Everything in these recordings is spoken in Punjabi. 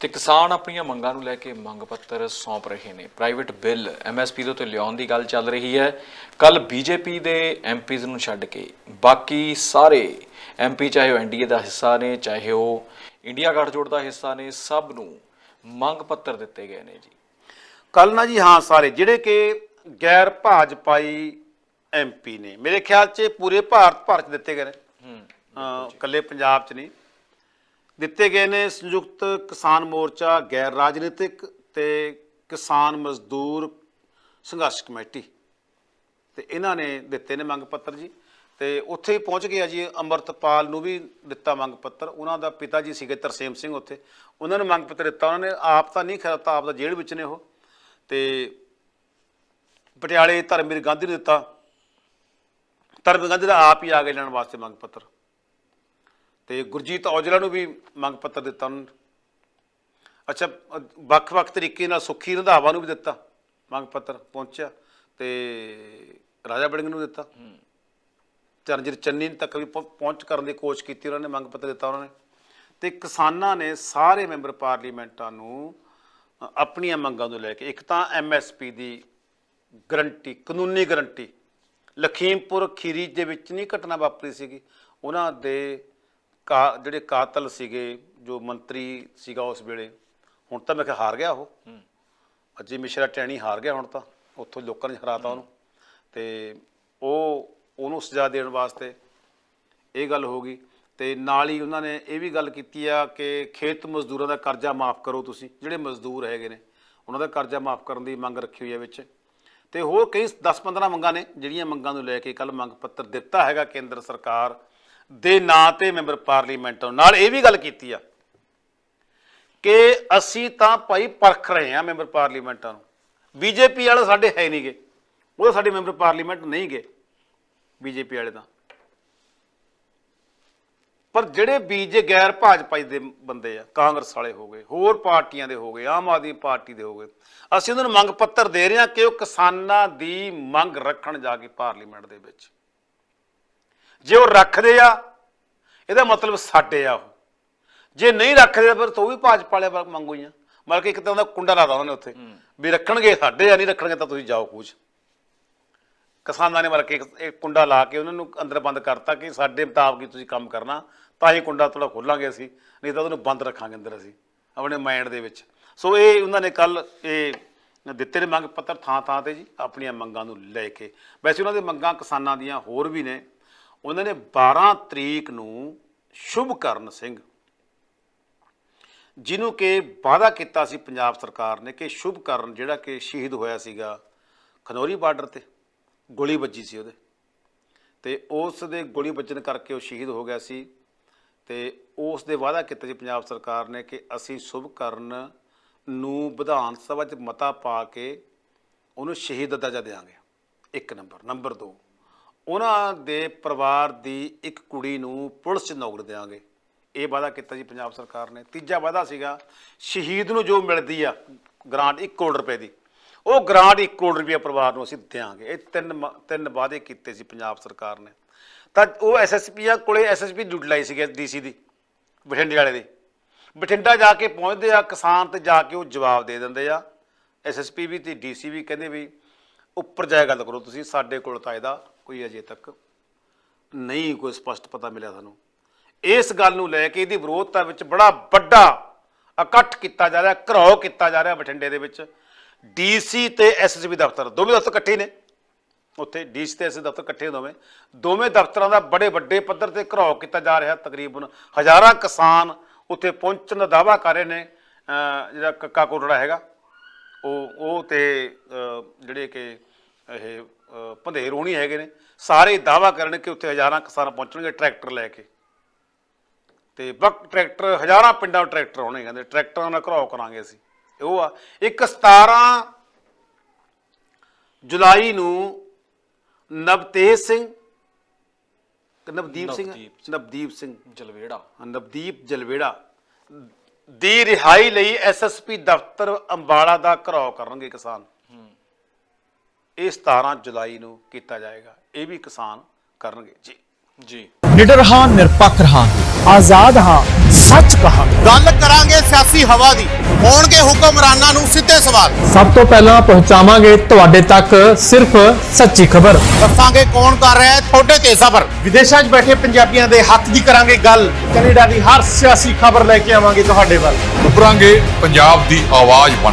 ਤੇ ਕਿਸਾਨ ਆਪਣੀਆਂ ਮੰਗਾਂ ਨੂੰ ਲੈ ਕੇ ਮੰਗ ਪੱਤਰ ਸੌਂਪ ਰਹੇ ਨੇ। ਪ੍ਰਾਈਵੇਟ ਬਿੱਲ ਐਮਐਸਪੀ ਦੇ ਉੱਤੇ ਲਿਆਉਣ ਦੀ ਗੱਲ ਚੱਲ ਰਹੀ ਹੈ। ਕੱਲ ਬੀਜੇਪੀ ਦੇ ਐਮਪੀਜ਼ ਨੂੰ ਛੱਡ ਕੇ ਬਾਕੀ ਸਾਰੇ ਐਮਪੀ ਚਾਹੇ ਉਹ ਐਨਡੀਏ ਦਾ ਹਿੱਸਾ ਨੇ ਚਾਹੇ ਉਹ ਇੰਡੀਆ ਗੱਠਜੋੜ ਦਾ ਹਿੱਸਾ ਨੇ ਸਭ ਨੂੰ ਮੰਗ ਪੱਤਰ ਦਿੱਤੇ ਗਏ ਨੇ ਜੀ। ਕੱਲ ਨਾ ਜੀ ਹਾਂ ਸਾਰੇ ਜਿਹੜੇ ਕਿ ਗੈਰ ਭਾਜਪਾਈ ਐਮਪੀ ਨੇ। ਮੇਰੇ ਖਿਆਲ 'ਚ ਪੂਰੇ ਭਾਰਤ ਭਰ 'ਚ ਦਿੱਤੇ ਗਏ ਨੇ। ਹੂੰ। ਇਕੱਲੇ ਪੰਜਾਬ 'ਚ ਨਹੀਂ। ਦਿੱਤੇ ਗਏ ਨੇ ਸੰਯੁਕਤ ਕਿਸਾਨ ਮੋਰਚਾ, ਗੈਰ ਰਾਜਨੀਤਿਕ ਤੇ ਕਿਸਾਨ ਮਜ਼ਦੂਰ ਸੰਘਰਸ਼ ਕਮੇਟੀ। ਤੇ ਇਹਨਾਂ ਨੇ ਦਿੱਤੇ ਨੇ ਮੰਗ ਪੱਤਰ ਜੀ। ਤੇ ਉੱਥੇ ਹੀ ਪਹੁੰਚ ਗਿਆ ਜੀ ਅੰਮ੍ਰਿਤਪਾਲ ਨੂੰ ਵੀ ਦਿੱਤਾ ਮੰਗ ਪੱਤਰ। ਉਹਨਾਂ ਦਾ ਪਿਤਾ ਜੀ ਸੀਗੇ ਤਰਸੇਮ ਸਿੰਘ ਉੱਥੇ। ਉਹਨਾਂ ਨੂੰ ਮੰਗ ਪੱਤਰ ਦਿੱਤਾ। ਉਹਨਾਂ ਨੇ ਆਪ ਤਾਂ ਨਹੀਂ ਖਰਤਾ ਆਪ ਦਾ ਜੇਲ੍ਹ ਵਿੱਚ ਨੇ ਉਹ। ਤੇ ਪਟਿਆਲੇ ਧਰਮਵੀਰ ਗਾਂਧੀ ਨੂੰ ਦਿੱਤਾ। ਧਰਮਵੀਰ ਗਾਂਧੀ ਦਾ ਆਪ ਹੀ ਆ ਕੇ ਲੈਣ ਵਾਸਤੇ ਮੰਗ ਪੱਤਰ। ਤੇ ਗੁਰਜੀਤ ਔਜਲਾ ਨੂੰ ਵੀ ਮੰਗ ਪੱਤਰ ਦਿੱਤਾ ਉਹਨਾਂ। ਨੇ ਅੱਛਾ ਵੱਖ-ਵੱਖ ਤਰੀਕੇ ਨਾਲ ਸੁੱਖੀ ਰੰਧਾਵਾ ਨੂੰ ਵੀ ਦਿੱਤਾ ਮੰਗ ਪੱਤਰ ਪਹੁੰਚਿਆ ਤੇ ਰਾਜਾ ਬੜਿੰਗ ਨੂੰ ਦਿੱਤਾ। ਚਰਨਜੀਤ ਚੰਨੀ ਤੱਕ ਵੀ ਪਹੁੰ- ਪਹੁੰਚ ਕਰਨ ਦੀ ਕੋਸ਼ਿਸ਼ ਕੀਤੀ ਉਹਨਾਂ ਨੇ ਮੰਗ ਪੱਤਰ ਦਿੱਤਾ ਉਹਨਾਂ ਨੇ। ਤੇ ਕਿਸਾਨਾਂ ਨੇ ਸਾਰੇ ਮੈਂਬਰ ਪਾਰਲੀਮੈਂਟਾਂ ਨੂੰ ਆਪਣੀਆਂ ਮੰਗਾਂ ਨੂੰ ਲੈ ਕੇ ਇੱਕ ਤਾਂ ਐਮਐਸਪੀ ਦੀ ਗਰੰਟੀ ਕਾਨੂੰਨੀ ਗਰੰਟੀ ਲਖੀਮਪੁਰ ਖੀਰੀ ਦੇ ਵਿੱਚ ਨਹੀਂ ਘਟਨਾ ਵਾਪਰੀ ਸੀਗੀ। ਉਹਨਾਂ ਦੇ ਕਾ ਜਿਹੜੇ ਕਾਤਲ ਸੀਗੇ ਜੋ ਮੰਤਰੀ ਸੀਗਾ ਉਸ ਵੇਲੇ ਹੁਣ ਤਾਂ ਮੈਂ ਕਿਹਾ ਹਾਰ ਗਿਆ ਉਹ। ਅਜੇ ਮਿਸ਼ਰਾ ਟੈਣੀ ਹਾਰ ਗਿਆ ਹੁਣ ਤਾਂ ਉੱਥੋਂ ਲੋਕਾਂ ਨੇ ਹਰਾਤਾ ਉਹਨੂੰ। ਤੇ ਉਹ ਉਹਨੂੰ ਸਜ਼ਾ ਦੇਣ ਵਾਸਤੇ ਇਹ ਗੱਲ ਹੋ ਗਈ। ਤੇ ਨਾਲ ਹੀ ਉਹਨਾਂ ਨੇ ਇਹ ਵੀ ਗੱਲ ਕੀਤੀ ਆ ਕਿ ਖੇਤ ਮਜ਼ਦੂਰਾਂ ਦਾ ਕਰਜ਼ਾ ਮਾਫ ਕਰੋ ਤੁਸੀਂ ਜਿਹੜੇ ਮਜ਼ਦੂਰ ਹੈਗੇ ਨੇ ਉਹਨਾਂ ਦਾ ਕਰਜ਼ਾ ਮਾਫ ਕਰਨ ਦੀ ਮੰਗ ਰੱਖੀ ਹੋਈ ਹੈ ਵਿੱਚ। ਤੇ ਹੋਰ ਕਈ 10-15 ਮੰਗਾਂ ਨੇ ਜਿਹੜੀਆਂ ਮੰਗਾਂ ਨੂੰ ਲੈ ਕੇ ਕੱਲ ਮੰਗ ਪੱਤਰ ਦਿੱਤਾ ਹੈਗਾ ਕੇਂਦਰ ਸਰਕਾਰ ਦੇ ਨਾਂ ਤੇ ਮੈਂਬਰ ਪਾਰਲੀਮੈਂਟ ਨਾਲ ਇਹ ਵੀ ਗੱਲ ਕੀਤੀ ਆ ਕਿ ਅਸੀਂ ਤਾਂ ਭਾਈ ਪਰਖ ਰਹੇ ਹਾਂ ਮੈਂਬਰ ਪਾਰਲੀਮੈਂਟਾਂ ਨੂੰ। ਬੀਜੇਪੀ ਵਾਲੇ ਸਾਡੇ ਹੈ ਨਹੀਂਗੇ ਉਹ ਸਾਡੇ ਮੈਂਬਰ ਪਾਰਲੀਮੈਂਟ ਨਹੀਂ ਗਏ ਬੀਜੇਪੀ ਵਾਲੇ ਤਾਂ। ਪਰ ਜਿਹੜੇ ਬੀਜੇ ਗੈਰ ਭਾਜਪਾ ਦੇ ਬੰਦੇ ਆ, ਕਾਂਗਰਸ ਵਾਲੇ ਹੋ ਗਏ, ਹੋਰ ਪਾਰਟੀਆਂ ਦੇ ਹੋ ਗਏ, ਆਮ ਆਦਮੀ ਪਾਰਟੀ ਦੇ ਹੋ ਗਏ, ਅਸੀਂ ਉਹਨਾਂ ਨੂੰ ਮੰਗ ਪੱਤਰ ਦੇ ਰਹੇ ਹਾਂ ਕਿ ਉਹ ਕਿਸਾਨਾਂ ਦੀ ਮੰਗ ਰੱਖਣ ਜਾ ਕੇ ਪਾਰਲੀਮੈਂਟ ਦੇ ਵਿੱਚ। ਜੇ ਉਹ ਰੱਖਦੇ ਆ ਇਹਦਾ ਮਤਲਬ ਸਾਡੇ ਆ ਉਹ। ਜੇ ਨਹੀਂ ਰੱਖਦੇ ਫਿਰ ਤਾਂ ਵੀ ਭਾਜਪਾ ਵਾਲੇ ਵੱਲ ਮੰਗੋ ਹੀ ਆ। ਮਤਲਬ ਕਿ ਇੱਕ ਤਾਂ ਉਹਦਾ ਕੁੰਡਾ ਲਾਦਾ ਉਹਨਾਂ ਨੇ ਉੱਥੇ ਵੀ ਰੱਖਣਗੇ ਸਾਡੇ ਆ ਨਹੀਂ ਰੱਖਣਗੇ ਤਾਂ ਤੁਸੀਂ ਜਾਓ ਕੂਚ ਕਿਸਾਨਾਂ ਨੇ ਮਤਲਬ ਕਿ ਇੱਕ- ਕੁੰਡਾ ਲਾ ਕੇ ਉਹਨਾਂ ਨੂੰ ਅੰਦਰ ਬੰਦ ਕਰਤਾ ਕਿ ਸਾਡੇ ਮੁਤਾਬਕ ਹੀ ਤੁਸੀਂ ਕੰਮ ਕਰਨਾ ਤਾਂ ਹੀ ਕੁੰਡਾ ਥੋੜਾ ਖੋਲਾਂਗੇ ਅਸੀਂ ਨਹੀਂ ਤਾਂ ਉਹਨੂੰ ਬੰਦ ਰੱਖਾਂਗੇ ਅੰਦਰ ਅਸੀਂ ਆਪਣੇ ਮਾਈਂਡ ਦੇ ਵਿੱਚ। ਸੋ ਇਹ ਉਹਨਾਂ ਨੇ ਕੱਲ ਇਹ ਦਿੱਤੇ ਨੇ ਮੰਗ ਪੱਤਰ ਥਾਂ ਥਾਂ ਤੇ ਜੀ ਆਪਣੀਆਂ ਮੰਗਾਂ ਨੂੰ ਲੈ ਕੇ। ਵੈਸੇ ਉਹਨਾਂ ਦੇ ਮੰਗਾਂ ਕਿਸਾਨਾਂ ਦੀਆਂ ਹੋਰ ਵੀ ਨੇ। ਉਹਨਾਂ ਨੇ 12 ਤਰੀਕ ਨੂੰ ਸ਼ੁਭਕਰਨ ਸਿੰਘ, ਜਿਹਨੂੰ ਕਿ ਵਾਅਦਾ ਕੀਤਾ ਸੀ ਪੰਜਾਬ ਸਰਕਾਰ ਨੇ ਕਿ ਸ਼ੁਭਕਰਨ ਜਿਹੜਾ ਕਿ ਸ਼ਹੀਦ ਹੋਇਆ ਸੀਗਾ ਖਨੌਰੀ ਬਾਰਡਰ ਤੇ, ਗੋਲੀ ਵੱਜੀ ਸੀ ਉਹਦੇ। ਤੇ ਉਸ ਦੇ ਗੋਲੀ ਵੱਜਣ ਕਰਕੇ ਉਹ ਸ਼ਹੀਦ ਹੋ ਗਿਆ ਸੀ ਤੇ ਉਸ ਦੇ ਵਾਅਦਾ ਕੀਤਾ ਸੀ ਪੰਜਾਬ ਸਰਕਾਰ ਨੇ ਕਿ ਅਸੀਂ ਸ਼ੁਭਕਰਨ ਨੂੰ ਵਿਧਾਨ ਸਭਾ 'ਚ ਮਤਾ ਪਾ ਕੇ ਉਹਨੂੰ ਸ਼ਹੀਦ ਦਾ ਦਰਜਾ ਦੇਵਾਂਗੇ ਇੱਕ ਨੰਬਰ ਨੰਬਰ 2 ਉਹਨਾਂ ਦੇ ਪਰਿਵਾਰ ਦੀ ਇੱਕ ਕੁੜੀ ਨੂੰ ਪੁਲਿਸ 'ਚ ਨੌਕਰੀ ਦੇਵਾਂਗੇ। ਇਹ ਵਾਅਦਾ ਕੀਤਾ ਜੀ ਪੰਜਾਬ ਸਰਕਾਰ ਨੇ। ਤੀਜਾ ਵਾਅਦਾ ਸੀਗਾ, ਸ਼ਹੀਦ ਨੂੰ ਜੋ ਮਿਲਦੀ ਆ ਗ੍ਰਾਂਟ 1 ਕਰੋੜ ਰੁਪਏ ਦੀ, ਉਹ ਗ੍ਰਾਂਟ 1 ਕਰੋੜ ਰੁਪਏ ਪਰਿਵਾਰ ਨੂੰ ਅਸੀਂ ਦੇਵਾਂਗੇ ਇਹ ਤਿੰਨ ਮ- ਤਿੰਨ ਵਾਅਦੇ ਕੀਤੇ ਸੀ ਪੰਜਾਬ ਸਰਕਾਰ ਨੇ। ਤਾਂ ਉਹ ਐਸਐਸਪੀਆਂ ਕੋਲੇ ਐਸਐਸਪੀ ਡਿਊਟੀ ਲਾਈ ਸੀਗੀ ਡੀਸੀ ਦੀ, ਬਠਿੰਡੇ ਵਾਲੇ ਦੀ। ਬਠਿੰਡਾ ਜਾ ਕੇ ਪਹੁੰਚਦੇ ਆ, ਕਿਸਾਨ ਤੇ ਜਾ ਕੇ ਉਹ ਜਵਾਬ ਦੇ ਦਿੰਦੇ ਆ। ਐਸਐਸਪੀ ਵੀ ਤੇ ਡੀਸੀ ਵੀ ਕਹਿੰਦੇ ਵੀ ਉੱਪਰ ਜਾ ਗੱਲ ਕਰੋ ਤੁਸੀਂ, ਸਾਡੇ ਕੋਲ ਤਾਂ ਇਹਦਾ ਕੋਈ ਅਜੇ ਤੱਕ ਨਹੀਂ ਕੋਈ ਸਪਸ਼ਟ ਪਤਾ ਮਿਲਿਆ ਸਾਨੂੰ। ਇਸ ਗੱਲ ਨੂੰ ਲੈ ਕੇ ਇਹਦੀ ਵਿਰੋਧਤਾ ਵਿੱਚ ਬੜਾ ਵੱਡਾ ਇਕੱਠ ਕੀਤਾ ਜਾ ਰਿਹਾ, ਘਰਾਓ ਕੀਤਾ ਜਾ ਰਿਹਾ ਬਠਿੰਡੇ ਦੇ ਵਿੱਚ। ਡੀਸੀ ਤੇ ਐਸਐਸਪੀ ਦਫ਼ਤਰ, ਦੋਵੇਂ ਦਫ਼ਤਰ ਇਕੱਠੇ ਨੇ। ਉੱਥੇ ਡੀਸੀ ਤੇ ਐਸਐਸਪੀ ਦਫ਼ਤਰ ਇਕੱਠੇ ਦੋਵੇਂ। ਦੋਵੇਂ ਦਫ਼ਤਰਾਂ ਦਾ ਬੜੇ ਵੱਡੇ ਪੱਧਰ ਤੇ ਘਰਾਓ ਕੀਤਾ ਜਾ ਰਿਹਾ, ਤਕਰੀਬਨ ਹਜ਼ਾਰਾਂ ਕਿਸਾਨ ਉੱਥੇ ਪਹੁੰਚਣ ਦਾ ਦਾਅਵਾ ਕਰ ਰਹੇ ਨੇ। ਜਿਹੜਾ ਕੱਕਾ ਕੋਟੜਾ ਹੈਗਾ, ਉਹ ਉਹ ਤੇ ਜਿਹੜੇ ਕਿ ਇਹ ਭੰਦੇਰ ਹੋਣੀ ਹੈਗੇ ਨੇ। ਸਾਰੇ ਦਾਵਾ ਕਰਨ ਕਿ ਉੱਥੇ ਹਜ਼ਾਰਾਂ ਕਿਸਾਨ ਪਹੁੰਚਣਗੇ ਟਰੈਕਟਰ ਲੈ ਕੇ। ਤੇ ਬਕ ਟਰੈਕਟਰ ਹਜ਼ਾਰਾਂ ਪਿੰਡਾਂ ਤੋਂ ਟਰੈਕਟਰ ਆਉਣੇ ਕਹਿੰਦੇ ਟਰੈਕਟਰਾਂ ਨਾਲ ਘਰਾਓ ਕਰਾਂਗੇ ਅਸੀਂ। ਉਹ ਆ ਇੱਕ 17 ਜੁਲਾਈ ਨੂੰ ਨਵਤੇਜ ਸਿੰਘ ਨਵਦੀਪ ਸਿੰਘ ਨਵਦੀਪ ਨਵਦੀਪ ਸਿੰਘ। ਜਲਵੇੜਾ। ਨਵਦੀਪ ਜਲਵੇੜਾ। ਦੀ ਰਿਹਾਈ ਲਈ ਐਸਐਸਪੀ ਦਫ਼ਤਰ ਅੰਬਾਲਾ ਦਾ ਘਰਾਓ ਕਰਨਗੇ ਕਿਸਾਨ। ਇਹ 17 ਜੁਲਾਈ ਨੂੰ ਕੀਤਾ ਜਾਏਗਾ। ਇਹ ਵੀ ਕਿਸਾਨ ਕਰਨਗੇ। ਜੀ। ਜੀ। ਨਿਡਰ ਹਾਂ ਨਿਰਪੱਖ ਰਹਾਂਗੇ। ਆਜ਼ਾਦ ਹਾਂ ਸੱਚ ਕਹਾਂਗੇ। ਗੱਲ ਕਰਾਂਗੇ ਸਿਆਸੀ ਹਵਾ ਦੀ। ਹੋਣਗੇ ਹੁਕਮਰਾਨਾਂ ਨੂੰ ਸਿੱਧੇ ਸਵਾਲ। ਸਭ ਤੋਂ ਪਹਿਲਾਂ ਪਹੁੰਚਾਵਾਂਗੇ ਤੁਹਾਡੇ ਤੱਕ ਸਿਰਫ ਸੱਚੀ ਖਬਰ। ਦੱਸਾਂਗੇ ਕੌਣ ਕਰ ਰਿਹਾ ਹੈ ਤੁਹਾਡੇ ਤੇ ਸਬਰ। ਵਿਦੇਸ਼ਾਂ 'ਚ ਬੈਠੇ ਪੰਜਾਬੀਆਂ ਦੇ ਹੱਕ ਦੀ ਕਰਾਂਗੇ ਗੱਲ। ਕੈਨੇਡਾ ਦੀ ਹਰ ਸਿਆਸੀ ਖਬਰ ਲੈ ਕੇ ਆਵਾਂਗੇ ਤੁਹਾਡੇ ਵੱਲ। ਉਭਰਾਂਗੇ ਪੰਜਾਬ ਦੀ ਆਵਾਜ਼ ਬਣ।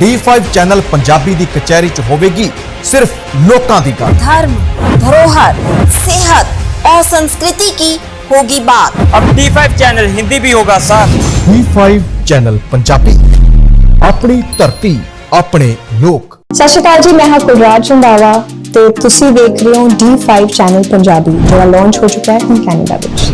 D5 ਚੈਨਲ ਪੰਜਾਬੀ ਦੀ ਕਚਹਿਰੀ 'ਚ ਹੋਵੇਗੀ ਸਿਰਫ ਲੋਕਾਂ ਦੀ ਗੱਲ धर्म धरोहर सेहत और संस्कृति की होगी बात अब D5 ਚੈਨਲ ਹਿੰਦੀ ਵੀ ਹੋਗਾ ਸਾਥ D5 ਚੈਨਲ ਪੰਜਾਬੀ ਆਪਣੀ ਧਰਤੀ ਆਪਣੇ ਲੋਕ ਸਤਿ ਸ਼੍ਰੀ ਅਕਾਲ ਜੀ ਮੈਂ ਹਾਂ ਕੁਲਰਾਜ ਰੰਧਾਵਾ ਤੇ ਤੁਸੀਂ ਦੇਖ ਰਹੇ ਹੋ D5 ਚੈਨਲ ਪੰਜਾਬੀ ਜਿਹੜਾ ਲਾਂਚ ਹੋ ਚੁੱਕਾ ਹੈ ਹੁਣ ਕੈਨੇਡਾ ਵਿੱਚ